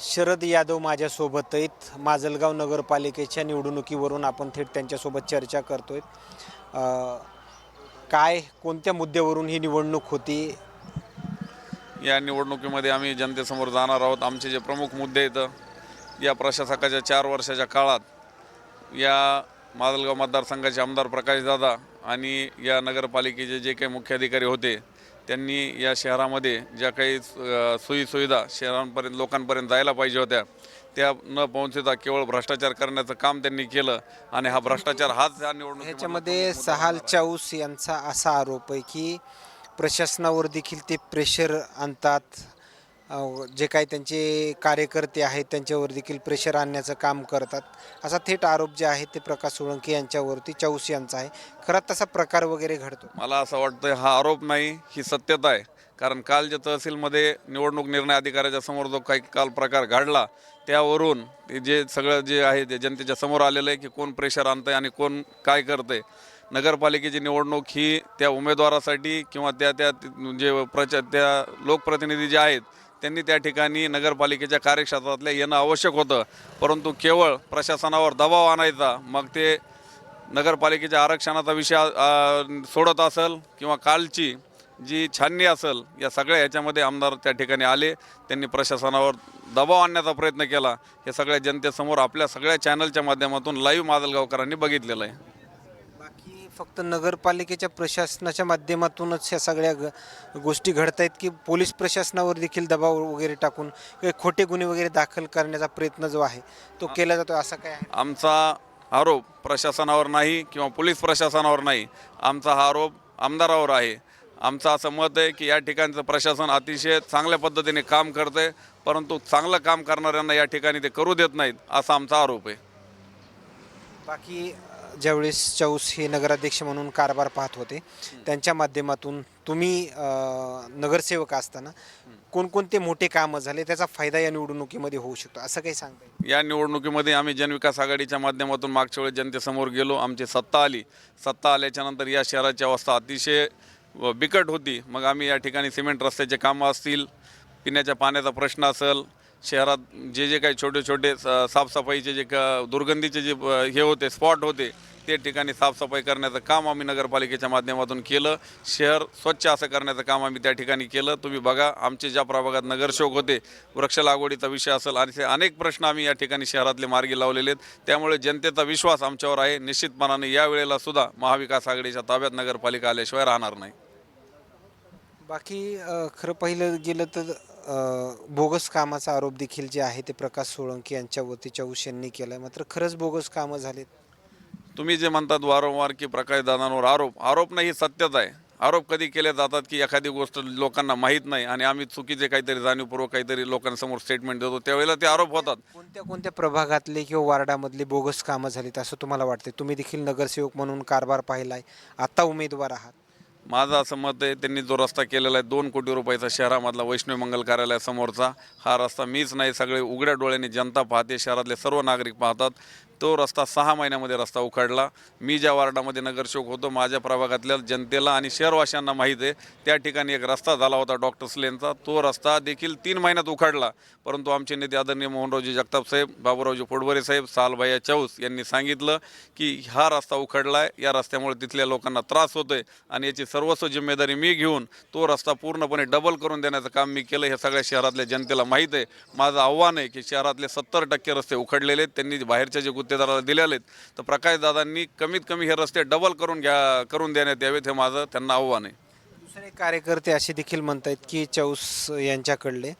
शरद यादव माझ्यासोबत आहेत माजलगाव नगरपालिकेच्या निवडणुकीवरून आपण थेट त्यांच्यासोबत चर्चा करतो आहे काय कोणत्या मुद्द्यावरून ही निवडणूक होती? या निवडणुकीमध्ये आम्ही जनतेसमोर जाणार आहोत. आमचे जे प्रमुख मुद्दे आहेत या प्रशासकाच्या चार वर्षाच्या काळात या माजलगाव मतदारसंघाचे आमदार प्रकाशदादा आणि या नगरपालिकेचे जे काही मुख्याधिकारी होते त्यांनी या शहरामध्ये ज्या काही सोयीसुविधा शहरांपर्यंत लोकांपर्यंत जायला पाहिजे होत्या त्या न पोहोचता केवळ भ्रष्टाचार करण्याचं काम त्यांनी केलं आणि हा भ्रष्टाचार हाच या निवडणुकीमध्ये ह्याच्यामध्ये सहाल चाऊस यांचा असा आरोप आहे की प्रशासनावर देखील ते प्रेशर आणतात. जे काही त्यांचे कार्यकर्ते आहेत त्यांच्यावर देखील प्रेशर आणण्याचं काम करतात. असा थेट आरोप जे आहे ते प्रकाश सोळंके यांच्यावरती चौस यांचा आहे. खरंच तसा प्रकार वगैरे घडतो. मला असं वाटतं हा आरोप नाही ही सत्यता आहे. कारण काल जे तहसीलमध्ये निवडणूक निर्णय अधिकाऱ्याच्या समोर जो काही काल प्रकार घडला त्यावरून जे सगळं जे आहे ते जनतेच्या समोर आलेलं आहे की कोण प्रेशर आणतंय आणि कोण काय करतंय. नगरपालिकेची निवडणूक ही त्या उमेदवारासाठी किंवा त्या त्या जे प्रच त्या लोकप्रतिनिधी जे आहेत त्यांनी त्या ठिकाणी नगरपालिकेच्या कार्यक्षेत्रातल्या येणं आवश्यक होतं. परंतु केवळ प्रशासनावर दबाव आणायचा मग ते नगरपालिकेच्या आरक्षणाचा विषय सोडत असेल किंवा कालची जी छाननी असेल या सगळ्या ह्याच्यामध्ये आमदार त्या ठिकाणी आले. त्यांनी प्रशासनावर दबाव आणण्याचा प्रयत्न केला. हे सगळ्या जनतेसमोर आपल्या सगळ्या चॅनलच्या माध्यमातून लाईव्ह मादलगावकरांनी बघितलेलं आहे. फक्त नगरपालिकेच्या प्रशासनाच्या माध्यमातूनच ह्या सगळ्या ग गोष्टी घडत आहेत की पोलीस प्रशासनावर देखील दबाव वगैरे टाकून काही खोटे गुन्हे वगैरे दाखल करण्याचा प्रयत्न जो आहे तो केला जातो असं काय आहे? आमचा आरोप प्रशासनावर नाही किंवा पोलीस प्रशासनावर नाही. आमचा हा आरोप आमदारावर आहे. आमचं असं मत आहे की या ठिकाणचं प्रशासन अतिशय चांगल्या पद्धतीने काम करतंय परंतु चांगलं काम करणाऱ्यांना या ठिकाणी ते करू देत नाहीत असा आमचा आरोप आहे. बाकी ज्यावेळेस चौस हे नगराध्यक्ष म्हणून कारभार पाहत होते त्यांच्या माध्यमातून तुम्ही नगरसेवक असताना कोणकोणते मोठे कामं झाले त्याचा फायदा या निवडणुकीमध्ये होऊ शकतो असं काही सांगता येईल? या निवडणुकीमध्ये आम्ही जनविकास आघाडीच्या माध्यमातून मागच्या वेळेस जनतेसमोर गेलो आमची सत्ता आली. सत्ता आल्याच्यानंतर या शहराची अवस्था अतिशय बिकट होती. मग आम्ही या ठिकाणी सिमेंट रस्त्याचे कामं असतील पिण्याच्या पाण्याचा प्रश्न असेल शहरात जे जे काही छोटे छोटे स- साफसफाईचे जे का दुर्गंधीचे जे हे होते स्पॉट होते ते ठिकाणी साफसफाई करण्याचं काम आम्ही नगरपालिकेच्या माध्यमातून केलं. शहर स्वच्छ असं करण्याचं काम आम्ही त्या ठिकाणी केलं. तुम्ही बघा आमचे ज्या प्रभागात नगरशोक होते वृक्ष लागवडीचा विषय असेल आणि असे अनेक प्रश्न आम्ही या ठिकाणी शहरातले मार्गी लावलेले आहेत. त्यामुळे जनतेचा विश्वास आमच्यावर आहे. निश्चितपणाने यावेळेला सुद्धा महाविकास आघाडीच्या ताब्यात नगरपालिका आल्याशिवाय राहणार नाही. बाकी खरं पाहिलं गेलं तर बोगस कामाचा आरोप देखील जे आहे ते प्रकाश सोळंके यांच्यावरती चौस यांनी केला आहे मात्र खरंच बोगस कामं झालेत. तुम्ही जे म्हणतात वारंवार की प्रकाश दादांवर आरोप आरोप नाही ही सत्यता आहे. आरोप कधी केले जातात की एखादी गोष्ट लोकांना माहीत नाही आणि आम्ही चुकीचे काहीतरी जाणीवपूर्वक काहीतरी लोकांसमोर स्टेटमेंट देतो त्यावेळेला ते आरोप होतात. कोणत्या कोणत्या प्रभागातले किंवा वार्डामधले बोगस कामं झालीत असं तुम्हाला वाटते तुम्ही देखील नगरसेवक म्हणून कारभार पाहिला आहे आता उमेदवार आहात. माझं असं मत आहे त्यांनी जो रस्ता केलेला आहे दोन कोटी रुपयाचा शहरामधला वैष्णव मंगल कार्यालयासमोरचा हा रस्ता मीच नाही सगळे उघड्या डोळ्यांनी जनता पाहते शहरातले सर्व नागरिक पाहतात. तो रस्ता सहा महिन्यामध्ये रस्ता उखाडला. मी ज्या वार्डामध्ये नगरसेवक होतो माझ्या प्रभागातल्या जनतेला आणि शहरवाशांना माहीत आहे त्या ठिकाणी एक रस्ता झाला होता डॉक्टर्स लेनचा तो रस्ता देखील तीन महिन्यात उखाडला. परंतु आमचे नेते आदरणीय मोहनरावजी जगताप साहेब बाबूरावजी पोटभरे साहेब सालभाया चौस यांनी सांगितलं की हा रस्ता उखडला आहे या रस्त्यामुळे तिथल्या लोकांना त्रास होतो आहे आणि याची सर्वस्व जिम्मेदारी मी घेऊन तो रस्ता पूर्णपणे डबल करून देण्याचं काम मी केलं. हे सगळ्या शहरातल्या जनतेला माहीत आहे. माझं आव्हान आहे की शहरातले सत्तर टक्के रस्ते उखडलेले आहेत. त्यांनी बाहेरच्या जे गुत्तेदाराला दिलेले आहेत तर प्रकाशदादांनी कमीत कमी हे रस्ते डबल करून घ्या करून देण्यात यावेत हे माझं त्यांना आव्हान आहे. दुसरे कार्यकर्ते असे देखील म्हणतात की चौस यांच्याकडले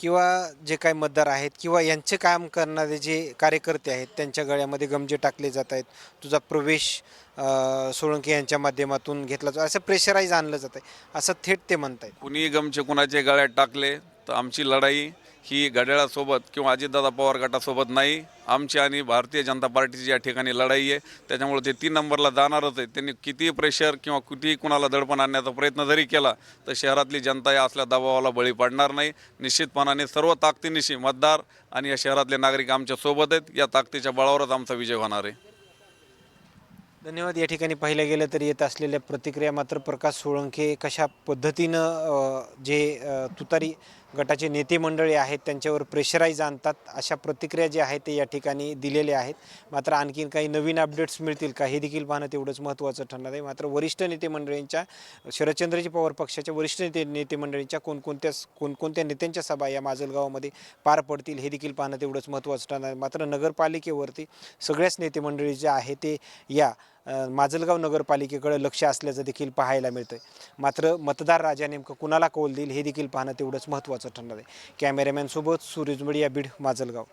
किंवा जे काही मतदार आहेत किंवा यांचे काम करणारे जे कार्यकर्ते आहेत त्यांच्या गळ्यामध्ये गमजे टाकले जात आहेत. तुझा प्रवेश अ, सोळंके यांच्या माध्यमातून घेतला जातो. असं प्रेशराईज आणलं जात आहे असं थेट ते म्हणतायत. कुणी गमचे कुणाचे गळ्यात टाकले तर आमची लढाई ही घड्याळासोबत किंवा अजितदादा पवार गटासोबत नाही. आमची आणि भारतीय जनता पार्टीची या ठिकाणी लढाई आहे. त्याच्यामुळे ते तीन नंबरला जाणारच आहे. त्यांनी कितीही प्रेशर किंवा कितीही कुणाला दडपण आणण्याचा प्रयत्न जरी केला तर शहरातली जनता या असल्या दबावाला बळी पडणार नाही. निश्चितपणाने सर्व ताकदीनिशी मतदार आणि या शहरातले नागरिक आमच्यासोबत आहेत. या ताकदीच्या बळावरच आमचा विजय होणार आहे. धन्यवाद. या ठिकाणी पाहिलं गेलं तर येत असलेल्या प्रतिक्रिया मात्र प्रकाश सोळंके कशा पद्धतीनं जे तुतारी गटाचे नेते मंडळी आहेत त्यांच्यावर प्रेशराईज आणतात. अशा प्रतिक्रिया ज्या आहेत ते या ठिकाणी दिलेल्या आहेत. मात्र आणखीन काही नवीन अपडेट्स मिळतील का हे देखील पाहणं तेवढंच महत्त्वाचं ठरणार आहे. मात्र वरिष्ठ नेते मंडळींच्या शरदचंद्रजी पवार पक्षाच्या वरिष्ठ नेते नेते मंडळींच्या कोणकोणत्या कोणकोणत्या नेत्यांच्या सभा या माजलगावामध्ये पार पडतील हे देखील पाहणं तेवढंच महत्त्वाचं ठरणार आहे. मात्र नगरपालिकेवरती सगळ्याच नेते मंडळी जे आहे ते या माजलगाव नगरपालिकेकडे लक्ष असल्याचं देखील पाहायला मिळतं आहे मात्र मतदार राजा नेमकं कुणाला कौल देईल हे देखील पाहणं तेवढंच महत्त्वाचं ठरणार आहे. कॅमेरामॅनसोबत सूरज मडिया बीड माजलगाव.